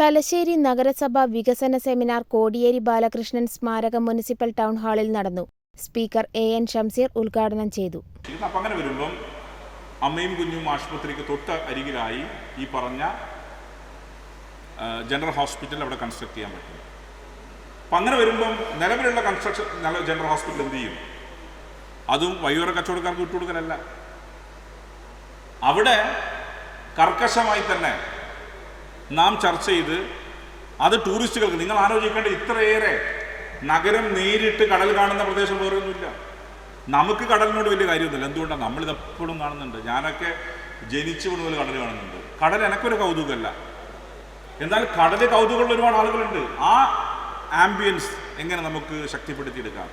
തലശ്ശേരി നഗരസഭ വികസന സെമിനാർ കോടിയേരി ബാലകൃഷ്ണൻ സ്മാരക മുനിസിപ്പൽ ടൗൺ ഹാളിൽ നടന്നു. സ്പീക്കർ എ എൻ ഷംസീർ ഉദ്ഘാടനം ചെയ്തു. അങ്ങനെ വരുമ്പം അമ്മയും കുഞ്ഞും ആശുപത്രിക്ക് തൊട്ട് അരികിലായി ഈ പറഞ്ഞ ജനറൽ ഹോസ്പിറ്റൽ അവിടെ കൺസ്ട്രക്ട് ചെയ്യാൻ പറ്റും അപ്പം അങ്ങനെ വരുമ്പം നിലവിലുള്ള കൺസ്ട്രക്ഷൻ ജനറൽ ഹോസ്പിറ്റൽ എന്ത് ചെയ്യും? അതും വയ്യോര കച്ചവടക്കാർക്ക് വിട്ടുകൊടുക്കലല്ല. അവിടെ കർക്കശമായി തന്നെ നാം ചർച്ച ചെയ്ത് അത് ടൂറിസ്റ്റുകൾക്ക് നിങ്ങൾ ആലോചിക്കേണ്ട ഇത്രയേറെ നഗരം നേരിട്ട് കടൽ കാണുന്ന പ്രദേശം വേറൊന്നുമില്ല. നമുക്ക് കടലിനോട് വലിയ കാര്യമൊന്നുമില്ല. എന്തുകൊണ്ടാണ്? നമ്മളിത് എപ്പോഴും കാണുന്നുണ്ട്. ഞാനൊക്കെ ജനിച്ചു മുതൽ കടൽ കാണുന്നുണ്ട്. കടൽ എനക്കൊരു കൗതുകമല്ല. എന്നാൽ കടൽ കൗതുകമുള്ള ഒരുപാട് ആളുകളുണ്ട്. ആ ആംബിയൻസ് എങ്ങനെ നമുക്ക് ശക്തിപ്പെടുത്തിയെടുക്കാം?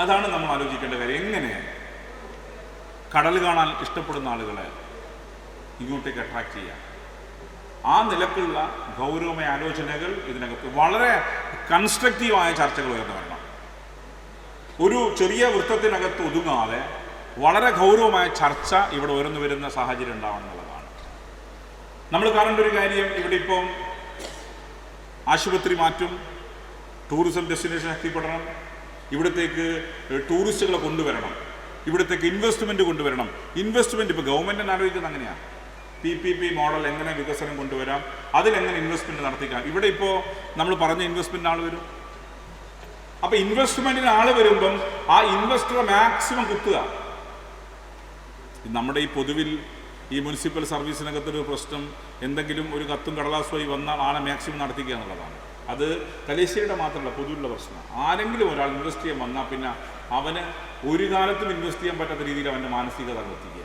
അതാണ് നമ്മൾ ആലോചിക്കേണ്ട കാര്യം. എങ്ങനെ കടൽ കാണാൻ ഇഷ്ടപ്പെടുന്ന ആളുകളെ ഇങ്ങോട്ടേക്ക് അട്രാക്ട് ചെയ്യാം? ആ നിലക്കുള്ള ഗൗരവമായ ആലോചനകൾ ഇതിനകത്ത് വളരെ കൺസ്ട്രക്റ്റീവായ ചർച്ചകൾ ഉയർന്നു വരണം ഒരു ചെറിയ വൃത്തത്തിനകത്ത് ഒതുങ്ങാതെ വളരെ ഗൗരവമായ ചർച്ച ഇവിടെ ഉയർന്നു വരുന്ന സാഹചര്യം ഉണ്ടാവണം എന്നുള്ളതാണ്. നമ്മൾ കാണേണ്ട ഒരു കാര്യം ഇവിടെ ഇപ്പം ആശുപത്രി മാറ്റും ടൂറിസം ഡെസ്റ്റിനേഷൻ ശക്തിപ്പെടണം ഇവിടത്തേക്ക് ടൂറിസ്റ്റുകളെ കൊണ്ടുവരണം ഇവിടത്തേക്ക് ഇൻവെസ്റ്റ്മെന്റ് കൊണ്ടുവരണം. ഇൻവെസ്റ്റ്മെന്റ് ഇപ്പോൾ ഗവൺമെന്റിന് ആലോചിക്കുന്നത് അങ്ങനെയാണ് പി പി പി മോഡൽ എങ്ങനെ വികസനം കൊണ്ടുവരാം? അതിലെങ്ങനെ ഇൻവെസ്റ്റ്മെന്റ് നടത്തിക്കാം? ഇവിടെ ഇപ്പോൾ നമ്മൾ പറഞ്ഞ ഇൻവെസ്റ്റ്മെന്റ് ആൾ വരും. അപ്പോൾ ഇൻവെസ്റ്റ്മെന്റിന് ആൾ വരുമ്പം ആ ഇൻവെസ്റ്റർ മാക്സിമം കുത്തുക. നമ്മുടെ ഈ പൊതുവിൽ ഈ മുനിസിപ്പൽ സർവീസിനകത്തൊരു പ്രശ്നം എന്തെങ്കിലും ഒരു കത്തും കടലാസുമായി വന്നാൽ ആളെ മാക്സിമം നടത്തിക്കുക എന്നുള്ളതാണ്. അത് തലേശ്ശേരിയുടെ മാത്രമല്ല പൊതുവിലുള്ള പ്രശ്നം. ആരെങ്കിലും ഒരാൾ ഇൻവെസ്റ്റ് ചെയ്യാൻ വന്നാൽ പിന്നെ അവന് ഒരു കാലത്തും ഇൻവെസ്റ്റ് ചെയ്യാൻ പറ്റാത്ത രീതിയിൽ അവന്റെ മാനസികത എത്തിക്കുക.